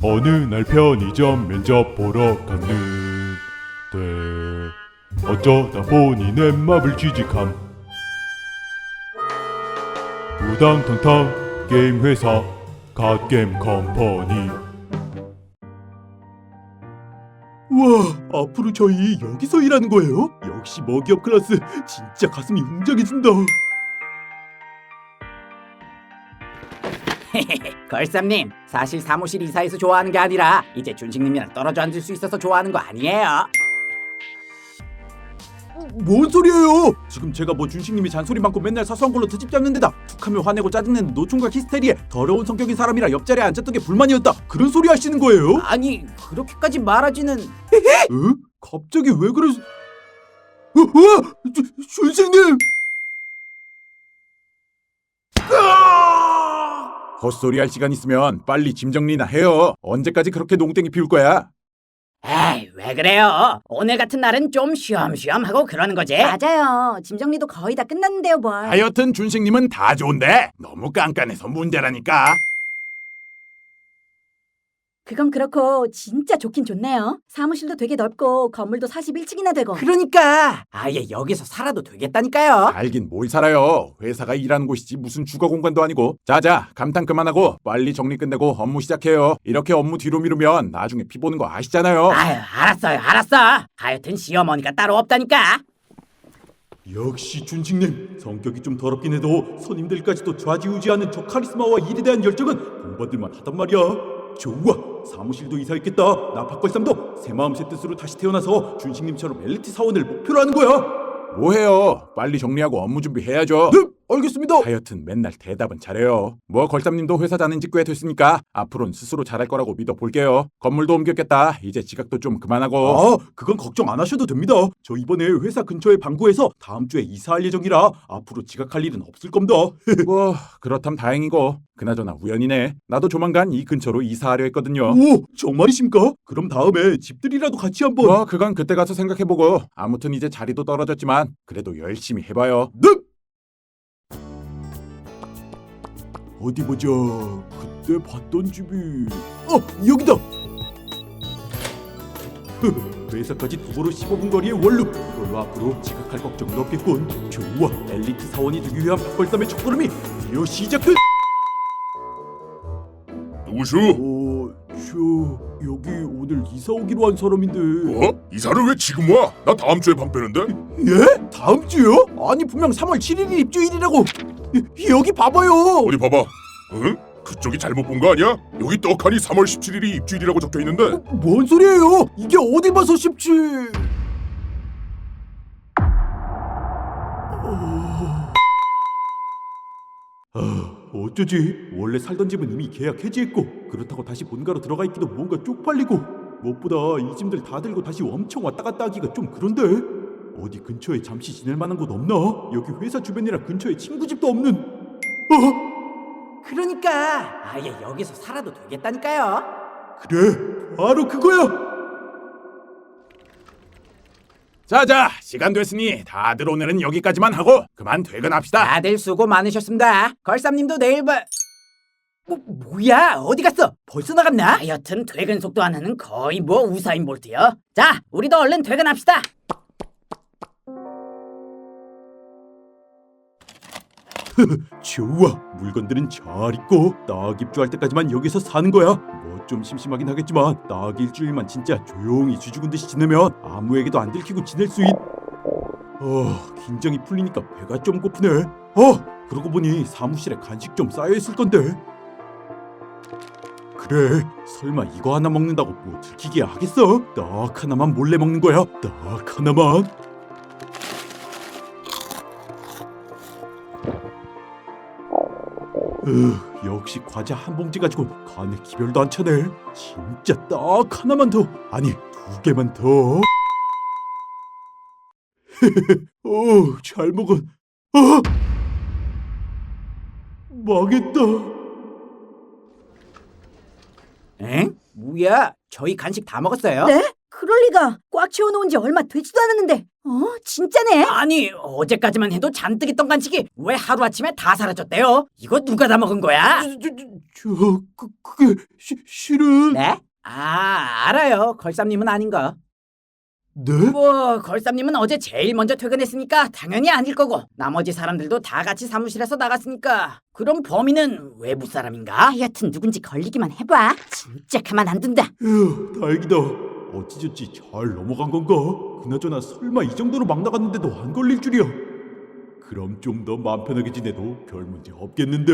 어느 날 편의점 면접 보러 갔는데 어쩌다 보니 넷마블 취직함. 우당탕탕 게임 회사 갓게임 컴퍼니. 와 앞으로 저희 여기서 일하는 거예요? 역시 먹이업 클래스 진짜 가슴이 웅장해진다 걸쌈님 사실 사무실 이사해서 좋아하는 게 아니라 이제 준식님이랑 떨어져 앉을 수 있어서 좋아하는 거 아니에요 뭔 소리예요? 지금 제가 뭐 준식님이 잔소리 많고 맨날 사소한 걸로 트집 잡는 데다 툭하면 화내고 짜증내는 노총각 히스테리에 더러운 성격인 사람이라 옆자리에 앉았던 게 불만이었다 그런 소리 하시는 거예요? 아니 그렇게까지 말하지는 에? 갑자기 왜 그러... 어, 어? 주, 준식님! 헛소리 할 시간 있으면 빨리 짐 정리나 해요 언제까지 그렇게 농땡이 피울 거야? 에이 왜 그래요 오늘 같은 날은 좀 쉬엄쉬엄 하고 그러는 거지 맞아요. 짐 정리도 거의 다 끝났는데요, 뭘. 하여튼 준식님은 다 좋은데 너무 깐깐해서 문제라니까. 그건 그렇고 진짜 좋긴 좋네요. 사무실도 되게 넓고 건물도 41층이나 되고. 그러니까 아예 여기서 살아도 되겠다니까요 알긴 뭘 살아요. 회사가 일하는 곳이지 무슨 주거 공간도 아니고. 자자 감탄 그만하고 빨리 정리 끝내고 업무 시작해요. 이렇게 업무 뒤로 미루면 나중에 피 보는 거 아시잖아요. 아유 알았어요 알았어 하여튼 시어머니가 따로 없다니까 역시 준식님 성격이 좀 더럽긴 해도 손님들까지도 좌지우지하는 저 카리스마와 일에 대한 열정은 본받을만 하단 말이야 좋아 사무실도 이사했겠다 나 박걸삼도 새 마음 새 뜻으로 다시 태어나서 준식님처럼 엘리트 사원을 목표로 하는 거야 뭐해요? 빨리 정리하고 업무 준비해야죠. 네 알겠습니다 하여튼 맨날 대답은 잘해요. 뭐 걸쌈님도 회사 다닌 지 꽤 됐으니까 앞으로는 스스로 잘할 거라고 믿어 볼게요. 건물도 옮겼겠다. 이제 지각도 좀 그만하고. 아 그건 걱정 안 하셔도 됩니다 저 이번에 회사 근처에 방구해서 다음 주에 이사할 예정이라 앞으로 지각할 일은 없을 겁니다 뭐 그렇담 다행이고 그나저나 우연이네. 나도 조만간 이 근처로 이사하려 했거든요. 오 정말이십니까? 그럼 다음에 집들이라도 같이 한번 뭐 그건 그때 가서 생각해보고 아무튼 이제 자리도 떨어졌지만 그래도 열심히 해봐요. 네. 어디 보자. 그때 봤던 집이 어 여기다. 흐, 회사까지 도보로 15분 거리의 원룸. 이걸로 앞으로 지각할 걱정은 없겠군. 좋아. 엘리트 사원이 되기 위한 박벌담의 첫걸음이 드디어 시작된. 누구슈? 어, 저 여기 오늘 이사 오기로 한 사람인데. 어? 이사를 왜 지금 와? 나 다음 주에 방 빼는데? 예? 다음 주요? 아니 분명 3월 7일이 입주일이라고. 여- 여기 봐봐요. 어디 봐봐. 응? 그쪽이 잘못 본 거 아니야? 여기 떡하니 3월 17일이 입주일이라고 적혀 있는데. 뭔 소리예요? 이게 어디 봐서 쉽지? 아, 어쩌지? 원래 살던 집은 이미 계약 해지했고 그렇다고 다시 본가로 들어가 있기도 뭔가 쪽팔리고 무엇보다 이 짐들 다 들고 다시 엄청 왔다 갔다 하기가 좀 그런데 어디 근처에 잠시 지낼 만한 곳 없나? 여기 회사 주변이라 근처에 친구 집도 없는. 어? 그러니까 아예 여기서 살아도 되겠다니까요. 그래 바로 그거야. 자자 시간 됐으니 다들 오늘은 여기까지만 하고 그만 퇴근합시다. 다들 수고 많으셨습니다. 걸쌈님도 내일 봐. 뭐, 뭐야? 어디 갔어? 벌써 나갔나? 하여튼 퇴근 속도 하나는 거의 뭐 우사인 볼트요. 자 우리도 얼른 퇴근합시다 좋아 물건들은 잘 있고 딱 입주할 때까지만 여기서 사는 거야. 뭐 좀 심심하긴 하겠지만 딱 일주일만 진짜 조용히 쥐죽은 듯이 지내면 아무에게도 안 들키고 지낼 수 있... 어 긴장이 풀리니까 배가 좀 고프네. 어 그러고 보니 사무실에 간식 좀 쌓여있을 건데. 그래 설마 이거 하나 먹는다고 뭐 들키게 하겠어? 딱 하나만 몰래 먹는 거야? 딱 하나만 으, 역시 과자 한 봉지 가지고 간에 기별도 안 차네. 진짜 딱 하나만 더. 아니, 두 개만 더. 어, 잘 먹어. 어! 망했다. 응? 뭐야 저희 간식 다 먹었어요? 네? 그럴 리가. 꽉 채워놓은 지 얼마 되지도 않았는데. 어? 진짜네? 아니 어제까지만 해도 잔뜩 있던 간식이 왜 하루아침에 다 사라졌대요? 이거 누가 다 먹은 거야? 저, 저, 저, 저 그, 그게 시, 실은 네? 아 알아요 걸쌈님은 아닌 거. 네? 뭐 걸쌈님은 어제 제일 먼저 퇴근했으니까 당연히 아닐 거고 나머지 사람들도 다 같이 사무실에서 나갔으니까 그럼 범인은 외부 사람인가? 하여튼 누군지 걸리기만 해봐. 진짜 가만 안 둔다. 휴, 다행이다. 어찌저찌 잘 넘어간 건가? 그나저나 설마 이 정도로 막 나갔는데도 안 걸릴 줄이야. 그럼 좀 더 마음 편하게 지내도 별 문제 없겠는데?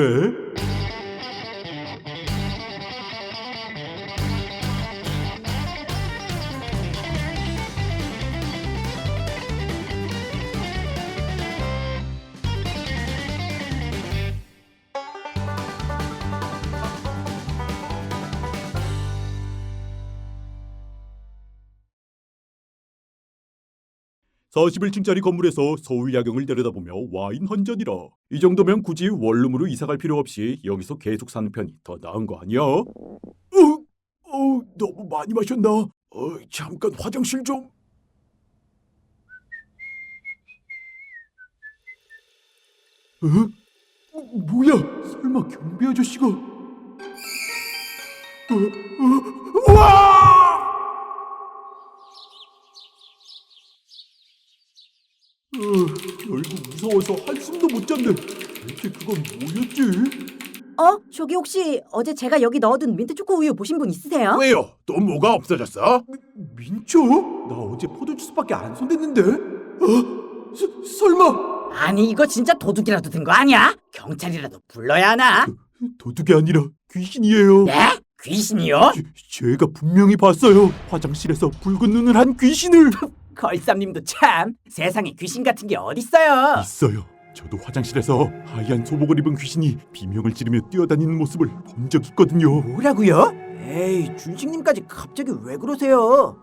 41층짜리 건물에서 서울 야경을 내려다보며 와인 한 잔이라. 이 정도면 굳이 원룸으로 이사갈 필요 없이 여기서 계속 사는 편이 더 나은 거 아니야? 어, 어, 너무 많이 마셨나? 어, 잠깐 화장실 좀. 어? 어, 뭐야? 설마 경비 아저씨가? 어, 어, 우와! 어, 결국 무서워서 한숨도 못 잤네. 대체 그건 뭐였지? 어? 저기 혹시 어제 제가 여기 넣어둔 민트 초코 우유 보신 분 있으세요? 왜요? 또 뭐가 없어졌어? 민초? 나 어제 포도주스밖에 안 손댔는데? 어? 서, 설마 아니 이거 진짜 도둑이라도 든 거 아니야? 경찰이라도 불러야 하나? 도둑이 아니라 귀신이에요. 네? 귀신이요? 제, 제가 분명히 봤어요. 화장실에서 붉은 눈을 한 귀신을 걸쌈님도 참 세상에 귀신 같은 게 어딨어요? 있어요. 저도 화장실에서 하얀 소복을 입은 귀신이 비명을 지르며 뛰어다니는 모습을 본 적 있거든요. 뭐라고요? 에이 준식님까지 갑자기 왜 그러세요?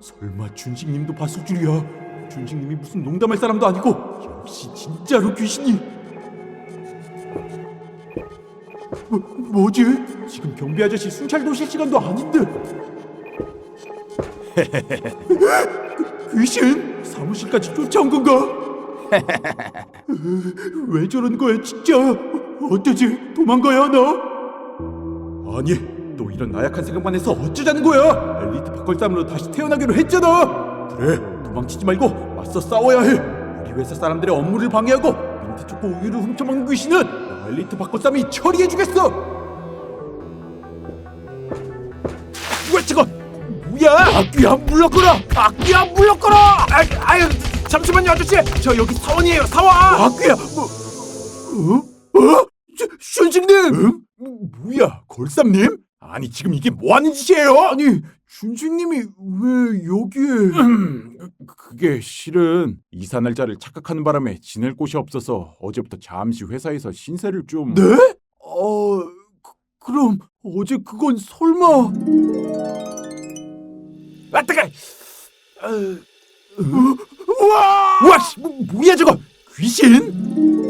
설마 준식님도 봤을 줄이야. 준식님이 무슨 농담할 사람도 아니고 역시 진짜로 귀신이. 뭐, 뭐지? 지금 경비 아저씨 순찰 도실 시간도 아닌데. 귀신? 사무실까지 쫓아온 건가? 왜 저러는 거야 진짜? 어쩌지? 도망가야 하나? 아니 또 이런 나약한 생각만 해서 어쩌자는 거야? 엘리트 박걸쌈으로 다시 태어나기로 했잖아. 그래 도망치지 말고 맞서 싸워야 해. 우리 회사 사람들의 업무를 방해하고 민트 초코 우유를 훔쳐먹는 귀신은 나 엘리트 박걸쌈이 처리해주겠어. 뭐야? 악귀야 물러거라! 악귀야 물러거라! 아, 아유 잠시만요 아저씨 저 여기 사원이에요 사원! 악귀야 뭐? 어? 어? 슈식님 응? 뭐야 걸쌈님? 아니 지금 이게 뭐 하는 짓이에요? 아니 준식님이 왜 여기에 음, 그게 실은 이사 날짜를 착각하는 바람에 지낼 곳이 없어서 어제부터 잠시 회사에서 신세를 좀 네? 어... 그, 그럼 어제 그건 설마 아 뜨거! 우와! 우와 씨, 뭐, 뭐야 저거 귀신?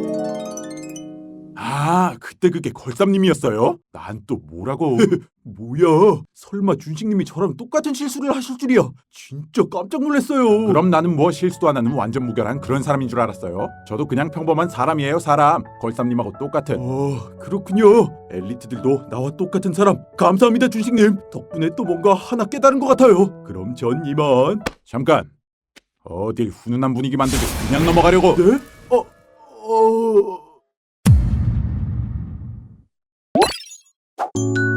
아, 그때 그게 걸쌈님이었어요? 난 또 뭐라고? 뭐야? 설마 준식님이 저랑 똑같은 실수를 하실 줄이야? 진짜 깜짝 놀랐어요. 그럼 나는 뭐 실수도 안 하는 완전 무결한 그런 사람인 줄 알았어요. 저도 그냥 평범한 사람이에요, 사람. 걸쌈님하고 똑같은. 어, 그렇군요. 엘리트들도 나와 똑같은 사람. 감사합니다, 준식님. 덕분에 또 뭔가 하나 깨달은 것 같아요. 그럼 전 이만. 잠깐. 어딜 훈훈한 분위기 만들고 그냥 넘어가려고. 네? 어, 어. Thank you.